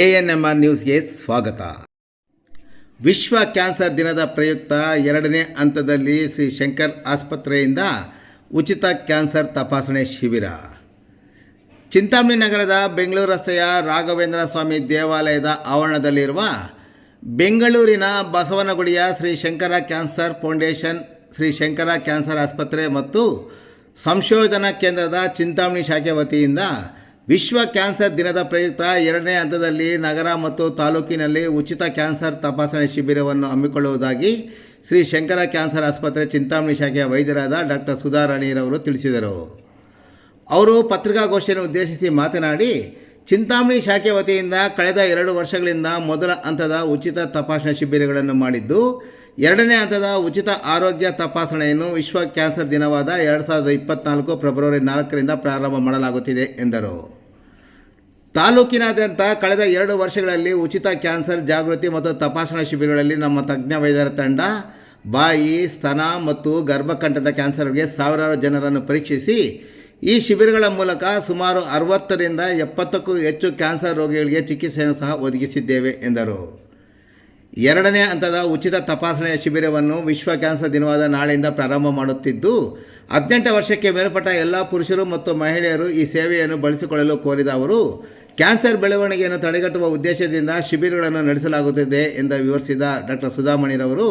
A N M R ನ್ಯೂಸ್ಗೆ ಸ್ವಾಗತ. ವಿಶ್ವ ಕ್ಯಾನ್ಸರ್ ದಿನದ ಪ್ರಯುಕ್ತ ಎರಡನೇ ಹಂತದಲ್ಲಿ ಶ್ರೀ ಶಂಕರ್ ಆಸ್ಪತ್ರೆಯಿಂದ ಉಚಿತ ಕ್ಯಾನ್ಸರ್ ತಪಾಸಣೆ ಶಿಬಿರ. ಚಿಂತಾಮಣಿ ನಗರದ ಬೆಂಗಳೂರು ರಸ್ತೆಯ ರಾಘವೇಂದ್ರ ಸ್ವಾಮಿ ದೇವಾಲಯದ ಆವರಣದಲ್ಲಿರುವ ಬೆಂಗಳೂರಿನ ಬಸವನಗುಡಿಯ Shri Shankara cancer foundation, Shri Shankara cancer ಆಸ್ಪತ್ರೆ ಮತ್ತು ಸಂಶೋಧನಾ ಕೇಂದ್ರದ ಚಿಂತಾಮಣಿ ಶಾಖೆ ವತಿಯಿಂದ ವಿಶ್ವ ಕ್ಯಾನ್ಸರ್ ದಿನದ ಪ್ರಯುಕ್ತ ಎರಡನೇ ಹಂತದಲ್ಲಿ ನಗರ ಮತ್ತು ತಾಲೂಕಿನಲ್ಲಿ ಉಚಿತ ಕ್ಯಾನ್ಸರ್ ತಪಾಸಣೆ ಶಿಬಿರವನ್ನು ಹಮ್ಮಿಕೊಳ್ಳುವುದಾಗಿ ಶ್ರೀ ಶಂಕರ ಕ್ಯಾನ್ಸರ್ ಆಸ್ಪತ್ರೆ ಚಿಂತಾಮಣಿ ಶಾಖೆಯ ವೈದ್ಯರಾದ ಡಾಕ್ಟರ್ ಸುಧಾರಾಣಿರವರು ತಿಳಿಸಿದರು. ಅವರು ಪತ್ರಿಕಾಗೋಷ್ಠಿಯನ್ನು ಉದ್ದೇಶಿಸಿ ಮಾತನಾಡಿ, ಚಿಂತಾಮಣಿ ಶಾಖೆ ವತಿಯಿಂದ ಕಳೆದ ಎರಡು ವರ್ಷಗಳಿಂದ ಮೊದಲ ಹಂತದ ಉಚಿತ ತಪಾಸಣಾ ಶಿಬಿರಗಳನ್ನು ಮಾಡಿದ್ದು, ಎರಡನೇ ಹಂತದ ಉಚಿತ ಆರೋಗ್ಯ ತಪಾಸಣೆಯನ್ನು ವಿಶ್ವ ಕ್ಯಾನ್ಸರ್ ದಿನವಾದ ಎರಡು ಸಾವಿರದ ಇಪ್ಪತ್ನಾಲ್ಕು ಫೆಬ್ರವರಿ ನಾಲ್ಕರಿಂದ ಪ್ರಾರಂಭ ಮಾಡಲಾಗುತ್ತಿದೆ ಎಂದರು. ತಾಲೂಕಿನಾದ್ಯಂತ ಕಳೆದ ಎರಡು ವರ್ಷಗಳಲ್ಲಿ ಉಚಿತ ಕ್ಯಾನ್ಸರ್ ಜಾಗೃತಿ ಮತ್ತು ತಪಾಸಣಾ ಶಿಬಿರಗಳಲ್ಲಿ ನಮ್ಮ ತಜ್ಞ ವೈದ್ಯರ ತಂಡ ಬಾಯಿ, ಸ್ತನ ಮತ್ತು ಗರ್ಭಕಂಠದ ಕ್ಯಾನ್ಸರ್ಗೆ ಸಾವಿರಾರು ಜನರನ್ನು ಪರೀಕ್ಷಿಸಿ, ಈ ಶಿಬಿರಗಳ ಮೂಲಕ ಸುಮಾರು ಅರವತ್ತರಿಂದ ಎಪ್ಪತ್ತಕ್ಕೂ ಹೆಚ್ಚು ಕ್ಯಾನ್ಸರ್ ರೋಗಿಗಳಿಗೆ ಚಿಕಿತ್ಸೆಯನ್ನು ಸಹ ಒದಗಿಸಿದ್ದೇವೆ, ಎಂದರು. ಎರಡನೇ ಹಂತದ ಉಚಿತ ತಪಾಸಣೆಯ ಶಿಬಿರವನ್ನು ವಿಶ್ವ ಕ್ಯಾನ್ಸರ್ ದಿನವಾದ ನಾಳೆಯಿಂದ ಪ್ರಾರಂಭ ಮಾಡುತ್ತಿದ್ದು, ಹದಿನೆಂಟು ವರ್ಷಕ್ಕೆ ಮೇಲ್ಪಟ್ಟ ಎಲ್ಲ ಪುರುಷರು ಮತ್ತು ಮಹಿಳೆಯರು ಈ ಸೇವೆಯನ್ನು ಬಳಸಿಕೊಳ್ಳಲು ಕೋರಿದ ಅವರು ಕ್ಯಾನ್ಸರ್ ಬೆಳವಣಿಗೆಯನ್ನು ತಡೆಗಟ್ಟುವ ಉದ್ದೇಶದಿಂದ ಶಿಬಿರಗಳನ್ನು ನಡೆಸಲಾಗುತ್ತಿದೆ ಎಂದು ವಿವರಿಸಿದ ಡಾಕ್ಟರ್ ಸುಧಾಮಣಿರವರು,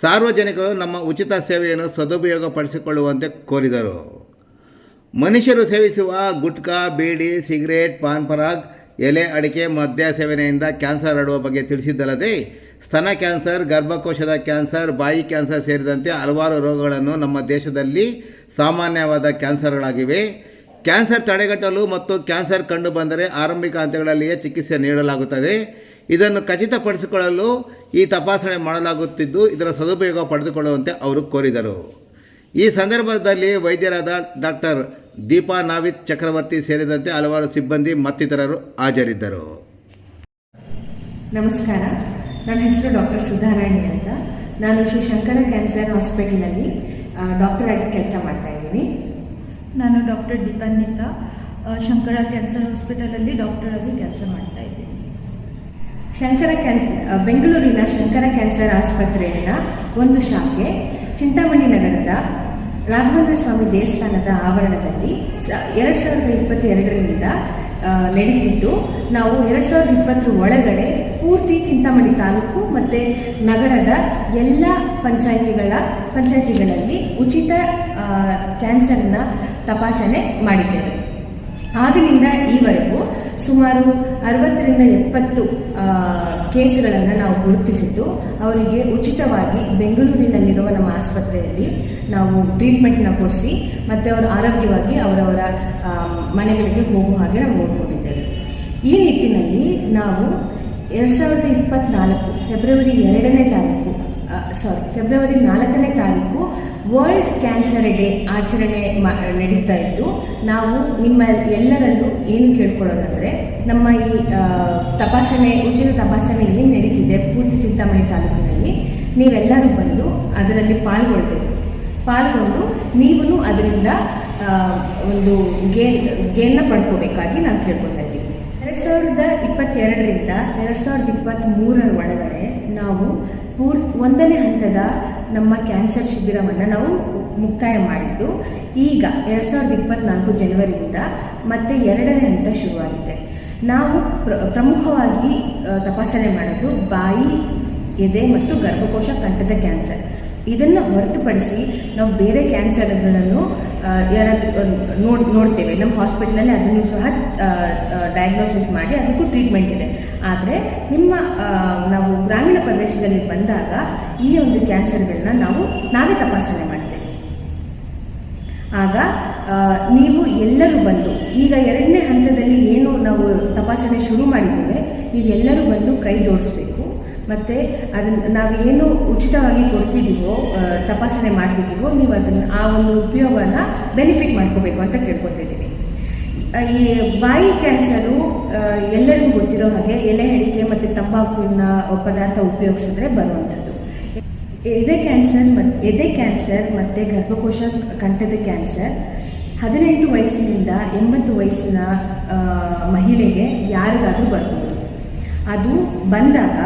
ಸಾರ್ವಜನಿಕರು ನಮ್ಮ ಉಚಿತ ಸೇವೆಯನ್ನು ಸದುಪಯೋಗಪಡಿಸಿಕೊಳ್ಳುವಂತೆ ಕೋರಿದರು. ಮನುಷ್ಯರು ಸೇವಿಸುವ ಗುಟ್ಕಾ, ಬೀಡಿ, ಸಿಗರೇಟ್, ಪಾನ್ ಪರಾಗ್, ಎಲೆ ಅಡಿಕೆ, ಮದ್ಯ ಸೇವನೆಯಿಂದ ಕ್ಯಾನ್ಸರ್ ಹರಡುವ ಬಗ್ಗೆ ತಿಳಿಸಿದ್ದಲ್ಲದೆ, ಸ್ತನ ಕ್ಯಾನ್ಸರ್, ಗರ್ಭಕೋಶದ ಕ್ಯಾನ್ಸರ್, ಬಾಯಿ ಕ್ಯಾನ್ಸರ್ ಸೇರಿದಂತೆ ಹಲವಾರು ರೋಗಗಳನ್ನು ನಮ್ಮ ದೇಶದಲ್ಲಿ ಸಾಮಾನ್ಯವಾದ ಕ್ಯಾನ್ಸರ್ಗಳಾಗಿವೆ. ಕ್ಯಾನ್ಸರ್ ತಡೆಗಟ್ಟಲು ಮತ್ತು ಕ್ಯಾನ್ಸರ್ ಕಂಡುಬಂದರೆ ಆರಂಭಿಕ ಹಂತಗಳಲ್ಲಿಯೇ ಚಿಕಿತ್ಸೆ ನೀಡಲಾಗುತ್ತದೆ. ಇದನ್ನು ಖಚಿತಪಡಿಸಿಕೊಳ್ಳಲು ಈ ತಪಾಸಣೆ ಮಾಡಲಾಗುತ್ತಿದ್ದು, ಇದರ ಸದುಪಯೋಗ ಪಡೆದುಕೊಳ್ಳುವಂತೆ ಅವರು ಕೋರಿದರು. ಈ ಸಂದರ್ಭದಲ್ಲಿ ವೈದ್ಯರಾದ ಡಾಕ್ಟರ್ ದೀಪಾ ನಾವಿತ್ ಚಕ್ರವರ್ತಿ ಸೇರಿದಂತೆ ಹಲವಾರು ಸಿಬ್ಬಂದಿ ಮತ್ತಿತರರು ಹಾಜರಿದ್ದರು. ನಮಸ್ಕಾರ. ನನ್ನ ಹೆಸರು ಡಾಕ್ಟರ್ ಸುಧಾರಾಣಿ ಅಂತ. ನಾನು ಶ್ರೀ ಶಂಕರ ಕ್ಯಾನ್ಸರ್ ಹಾಸ್ಪಿಟಲ್ನಲ್ಲಿ ಡಾಕ್ಟರ್ ಆಗಿ ಕೆಲಸ ಮಾಡ್ತಾ ಇದ್ದೀನಿ. ನಾನು ಡಾಕ್ಟರ್ ದೀಪಾನ್ವಿತ ಶಂಕರ ಕ್ಯಾನ್ಸರ್ ಹಾಸ್ಪಿಟಲಲ್ಲಿ ಡಾಕ್ಟರ್ ಆಗಿ ಕೆಲಸ ಮಾಡ್ತಾ ಇದ್ದೀನಿ. ಶಂಕರ ಕ್ಯಾನ್ ಬೆಂಗಳೂರಿನ ಶಂಕರ ಕ್ಯಾನ್ಸರ್ ಆಸ್ಪತ್ರೆಯ ಒಂದು ಶಾಖೆ, ಚಿಂತಾಮಣಿ ನಗರದ ರಾಘವೇಂದ್ರ ಸ್ವಾಮಿ ದೇವಸ್ಥಾನದ ಆವರಣದಲ್ಲಿ ಎರಡು ಸಾವಿರದ ಇಪ್ಪತ್ತೆರಡರಿಂದ ನಡೀತಿದ್ದು. ನಾವು ಎರಡು ಸಾವಿರದ ಇಪ್ಪತ್ತರ ಒಳಗಡೆ ಪೂರ್ತಿ ಚಿಂತಾಮಣಿ ತಾಲೂಕು ಮತ್ತು ನಗರದ ಎಲ್ಲ ಪಂಚಾಯಿತಿಗಳ, ಪಂಚಾಯಿತಿಗಳಲ್ಲಿ ಉಚಿತ ಕ್ಯಾನ್ಸರ್ನ ತಪಾಸಣೆ ಮಾಡಿದ್ದೇವೆ. ಆಗಿನಿಂದ ಈವರೆಗೂ ಸುಮಾರು ಅರವತ್ತರಿಂದ ಎಪ್ಪತ್ತು ಕೇಸ್ಗಳನ್ನು ನಾವು ಗುರುತಿಸಿದ್ದು, ಅವರಿಗೆ ಉಚಿತವಾಗಿ ಬೆಂಗಳೂರಿನಲ್ಲಿರುವ ನಮ್ಮ ಆಸ್ಪತ್ರೆಯಲ್ಲಿ ನಾವು ಟ್ರೀಟ್ಮೆಂಟ್ನ ಕೊಡಿಸಿ, ಮತ್ತು ಅವರು ಆರೋಗ್ಯವಾಗಿ ಅವರವರ ಮನೆಗಳಿಗೆ ಹೋಗುವ ಹಾಗೆ ನಾವು ನೋಡಿಕೊಂಡಿದ್ದೇವೆ. ಈ ನಿಟ್ಟಿನಲ್ಲಿ ನಾವು ಎರಡು ಸಾವಿರದ ಇಪ್ಪತ್ನಾಲ್ಕು, ಫೆಬ್ರವರಿ ಎರಡನೇ ತಾರೀಕು ಸಾರಿ ಫೆಬ್ರವರಿ ನಾಲ್ಕನೇ ತಾರೀಕು ವರ್ಲ್ಡ್ ಕ್ಯಾನ್ಸರ್ ಡೇ ಆಚರಣೆ ನಡೀತಾ ಇದ್ದು, ನಾವು ನಿಮ್ಮ ಎಲ್ಲರಲ್ಲೂ ಏನು ಕೇಳ್ಕೊಳ್ಳೋದಂದರೆ, ನಮ್ಮ ಈ ತಪಾಸಣೆ, ಉಚಿತ ತಪಾಸಣೆ ಏನು ನಡೀತಿದೆ ಪೂರ್ತಿ ಚಿಂತಾಮಣಿ ತಾಲೂಕಿನಲ್ಲಿ, ನೀವೆಲ್ಲರೂ ಬಂದು ಅದರಲ್ಲಿ ಪಾಲ್ಗೊಳ್ಬೇಕು. ಪಾಲ್ಗೊಂಡು ನೀವು ಅದರಿಂದ ಒಂದು ಗೇನ್, ಗೇನ್ನ ಪಡ್ಕೋಬೇಕಾಗಿ ನಾನು ಕೇಳ್ಕೊತಾ ಇದ್ದೀನಿ. ಎರಡು ಸಾವಿರದ ಇಪ್ಪತ್ತೆರಡರಿಂದ ಎರಡು ಸಾವಿರದ ಇಪ್ಪತ್ತ್ಮೂರರ ಒಳಗಡೆ ನಾವು ಪೂರ್ತಿ ಒಂದನೇ ಹಂತದ ನಮ್ಮ ಕ್ಯಾನ್ಸರ್ ಶಿಬಿರವನ್ನು ನಾವು ಮುಕ್ತಾಯ ಮಾಡಿದ್ದು. ಈಗ ಎರಡು ಸಾವಿರದ ಇಪ್ಪತ್ನಾಲ್ಕು ಜನವರಿಯಿಂದ ಮತ್ತೆ ಎರಡನೇ ಹಂತ ಶುರುವಾಗಿದೆ. ನಾವು ಪ್ರ, ಪ್ರಮುಖವಾಗಿ ತಪಾಸಣೆ ಮಾಡೋದು ಬಾಯಿ, ಎದೆ ಮತ್ತು ಗರ್ಭಕೋಶ ಕಂಠದ ಕ್ಯಾನ್ಸರ್. ಇದನ್ನು ಹೊರತುಪಡಿಸಿ ನಾವು ಬೇರೆ ಕ್ಯಾನ್ಸರ್ಗಳನ್ನು ಯಾರಾದರೂ ನೋಡ್, ನೋಡ್ತೇವೆ. ನಮ್ಮ ಹಾಸ್ಪಿಟ್ಲಲ್ಲಿ ಅದನ್ನು ಸಹ ಡಯಾಗ್ನೋಸಿಸ್ ಮಾಡಿ ಅದಕ್ಕೂ ಟ್ರೀಟ್ಮೆಂಟ್ ಇದೆ. ಆದರೆ ನಿಮ್ಮ ನಾವು ಗ್ರಾಮೀಣ ಪ್ರದೇಶದಲ್ಲಿ ಬಂದಾಗ ಈ ಒಂದು ಕ್ಯಾನ್ಸರ್ಗಳನ್ನ ನಾವು ನಾವೇ ತಪಾಸಣೆ ಮಾಡ್ತೇವೆ. ಆಗ ನೀವು ಎಲ್ಲರೂ ಬಂದು, ಈಗ ಎರಡನೇ ಹಂತದಲ್ಲಿ ಏನು ನಾವು ತಪಾಸಣೆ ಶುರು ಮಾಡಿದ್ದೇವೆ ನೀವೆಲ್ಲರೂ ಬಂದು ಕೈ ಜೋಡಿಸ್ಬೇಕು. ಮತ್ತು ಅದನ್ನು ನಾವೇನು ಉಚಿತವಾಗಿ ಕೊಡ್ತಿದ್ದೀವೋ ತಪಾಸಣೆ ಮಾಡ್ತಿದ್ದೀವೋ ನೀವು ಅದನ್ನು, ಆ ಒಂದು ಉಪಯೋಗನ ಬೆನಿಫಿಟ್ ಮಾಡ್ಕೋಬೇಕು ಅಂತ ಕೇಳ್ಕೊತಿದ್ದೀವಿ ಈ ಬಾಯಿ ಕ್ಯಾನ್ಸರು ಎಲ್ಲರಿಗೂ ಗೊತ್ತಿರೋ ಹಾಗೆ ಎಲೆ ಅಡಿಕೆ ಮತ್ತು ತಂಬಾಕುವಿನ ಪದಾರ್ಥ ಉಪಯೋಗಿಸಿದ್ರೆ ಬರುವಂಥದ್ದು. ಎದೆ ಕ್ಯಾನ್ಸರ್ ಮತ್ತು ಎದೆ ಕ್ಯಾನ್ಸರ್ ಮತ್ತು ಗರ್ಭಕೋಶ ಕಂಠದ ಕ್ಯಾನ್ಸರ್ ಹದಿನೆಂಟು ವಯಸ್ಸಿನಿಂದ ಎಂಬತ್ತು ವಯಸ್ಸಿನ ಮಹಿಳೆಗೆ ಯಾರಿಗಾದರೂ ಬರ್ಬೋದು. ಅದು ಬಂದಾಗ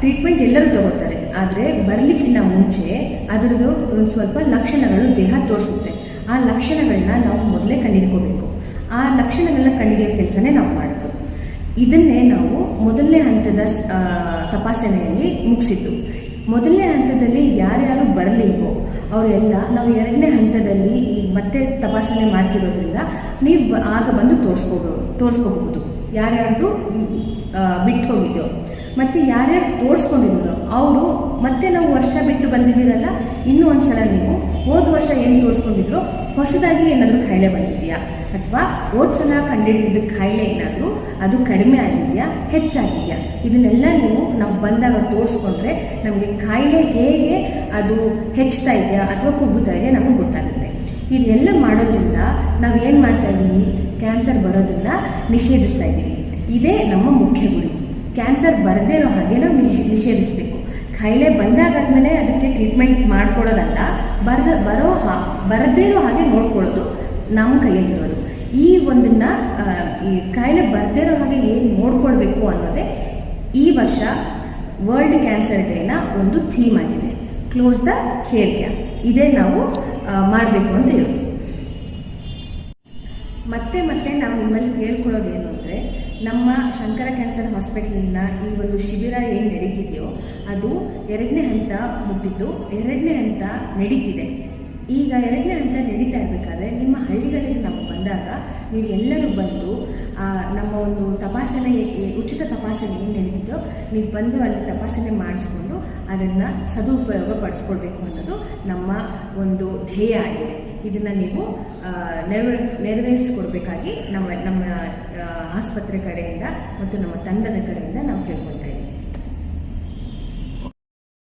ಟ್ರೀಟ್ಮೆಂಟ್ ಎಲ್ಲರೂ ತಗೋತಾರೆ ಆದರೆ ಬರಲಿಕ್ಕಿಂತ ಮುಂಚೆ ಅದರದ್ದು ಒಂದು ಸ್ವಲ್ಪ ಲಕ್ಷಣಗಳು ದೇಹ ತೋರಿಸುತ್ತೆ. ಆ ಲಕ್ಷಣಗಳನ್ನ ನಾವು ಮೊದಲೇ ಕಂಡುಹಿಡ್ಕೋಬೇಕು ಆ ಲಕ್ಷಣಗಳನ್ನ ಕಂಡುಹಿಡಿಯೋ ಕೆಲಸನೇ ನಾವು ಮಾಡೋದು. ಇದನ್ನೇ ನಾವು ಮೊದಲನೇ ಹಂತದ ತಪಾಸಣೆಯಲ್ಲಿ ಮುಗಿಸಿದ್ದು. ಮೊದಲನೇ ಹಂತದಲ್ಲಿ ಯಾರ್ಯಾರು ಬರಲಿಲ್ವೋ ಅವರೆಲ್ಲ ನಾವು ಎರಡನೇ ಹಂತದಲ್ಲಿ ಈ ಮತ್ತೆ ತಪಾಸಣೆ ಮಾಡ್ತಿರೋದ್ರಿಂದ ನೀವು ಆಗ ಬಂದು ತೋರಿಸ್ಕೋಬೋದು ತೋರಿಸ್ಕೋಬಹುದು. ಯಾರ್ಯಾರ್ದು ಬಿಟ್ಟು ಹೋಗಿದ್ಯೋ ಮತ್ತು ಯಾರ್ಯಾರು ತೋರಿಸ್ಕೊಂಡಿದ್ರು, ಅವರು ಮತ್ತೆ ನಾವು ವರ್ಷ ಬಿಟ್ಟು ಬಂದಿದ್ದೀರಲ್ಲ, ಇನ್ನೂ ಒಂದ್ಸಲ ನೀವು ಹೋದ ವರ್ಷ ಏನು ತೋರಿಸ್ಕೊಂಡಿದ್ರು, ಹೊಸದಾಗಿ ಏನಾದರೂ ಕಾಯಿಲೆ ಬಂದಿದೆಯಾ? ಅಥವಾ ಹೋದ ಸಲ ಕಂಡಿಡಿದ ಕಾಯಿಲೆ ಏನಾದರೂ, ಅದು ಕಡಿಮೆ ಆಗಿದೆಯಾ, ಹೆಚ್ಚಾಗಿದೆಯಾ? ಇದನ್ನೆಲ್ಲ ನೀವು ನಾವು ಬಂದಾಗ ತೋರಿಸ್ಕೊಂಡ್ರೆ ನಮಗೆ ಕಾಯಿಲೆ ಹೇಗೆ ಅದು ಹೆಚ್ಚುತ್ತಾ ಇದೆಯಾ ಅಥವಾ ಕುಗ್ಗುತ್ತಾ ಇದೆಯಾ ನಮಗೆ ಗೊತ್ತಾಗುತ್ತೆ. ಇದೆಲ್ಲ ಮಾಡೋದ್ರಿಂದ ನಾವು ಏನು ಮಾಡ್ತಾ ಇದ್ದೀವಿ? ಕ್ಯಾನ್ಸರ್ ಬರೋದನ್ನು ನಿಷೇಧಿಸ್ತಾ ಇದ್ದೀವಿ. ಇದೇ ನಮ್ಮ ಮುಖ್ಯ ಗುರಿ. ಕ್ಯಾನ್ಸರ್ ಬರದೇ ಇರೋ ಹಾಗೆ ನಾವು ನಿಷ್, ನಿಷೇಧಿಸಬೇಕು. ಖಾಯಿಲೆ ಬಂದಾಗಾದ್ಮೇಲೆ ಅದಕ್ಕೆ ಟ್ರೀಟ್ಮೆಂಟ್ ಮಾಡ್ಕೊಳ್ಳೋದಲ್ಲ ಬರದ, ಬರೋ ಹಾ, ಬರದೇ ಇರೋ ಹಾಗೆ ನೋಡ್ಕೊಳ್ಳೋದು ನಮ್ಮ ಕೈಯಲ್ಲಿರೋದು. ಈ ಒಂದನ್ನ ಈ ಕಾಯಿಲೆ ಬರದೇ ಇರೋ ಹಾಗೆ ಏನು ನೋಡ್ಕೊಳ್ಬೇಕು ಅನ್ನೋದೇ ಈ ವರ್ಷ ವರ್ಲ್ಡ್ ಕ್ಯಾನ್ಸರ್ ಡೇನ ಒಂದು ಥೀಮ್ ಆಗಿದೆ. ಕ್ಲೋಸ್ ದ ಕೇರ್ ಗ್ಯಾಪ್ ಇದೇ ನಾವು ಮಾಡಬೇಕು ಅಂತ ಹೇಳೋದು ಮತ್ತೆ ಮತ್ತೆ ನಾವು ನಿಮ್ಮಲ್ಲಿ ಕೇಳ್ಕೊಳ್ಳೋದು ಏನು ಅಂದರೆ ನಮ್ಮ ಶಂಕರ ಕ್ಯಾನ್ಸರ್ ಹಾಸ್ಪಿಟ್ಲಿನ ಈ ಒಂದು ಶಿಬಿರ ಏನು ನಡೀತಿದೆಯೋ ಅದು ಎರಡನೇ ಹಂತ ಮುಟ್ಟಿದ್ದು, ಎರಡನೇ ಹಂತ ನಡೀತಿದೆ. ಈಗ ಎರಡನೇ ಹಂತ ನಡೀತಾ ಇರಬೇಕಾದ್ರೆ ನಿಮ್ಮ ಹಳ್ಳಿಗಳಿಗೆ ನಾವು ಬಂದಾಗ ನೀವು ಎಲ್ಲರೂ ಬಂದು ನಮ್ಮ ಒಂದು ತಪಾಸಣೆ ಉಚಿತ ತಪಾಸಣೆ ಏನು ನಡೀತಿದೆಯೋ, ನೀವು ಬಂದು ಅಲ್ಲಿ ತಪಾಸಣೆ ಮಾಡಿಸ್ಕೊಂಡು ಅದನ್ನು ಸದುಪಯೋಗ ಪಡಿಸ್ಕೊಳ್ಬೇಕು ಅನ್ನೋದು ನಮ್ಮ ಒಂದು ಧ್ಯೇಯ ಆಗಿದೆ. ಇದನ್ನು ನೀವು ಆ, ನೆರವೇರ್ ನೆರವೇರಿಸಿಕೊಡ್ಬೇಕಾಗಿ ನಮ್ಮ ನಮ್ಮ ಆಸ್ಪತ್ರೆ ಕಡೆಯಿಂದ ಮತ್ತು ನಮ್ಮ ತಂಡದ ಕಡೆಯಿಂದ ನಾವು ಕೇಳ್ಕೊಳ್ತಾ ಇದ್ದೀವಿ.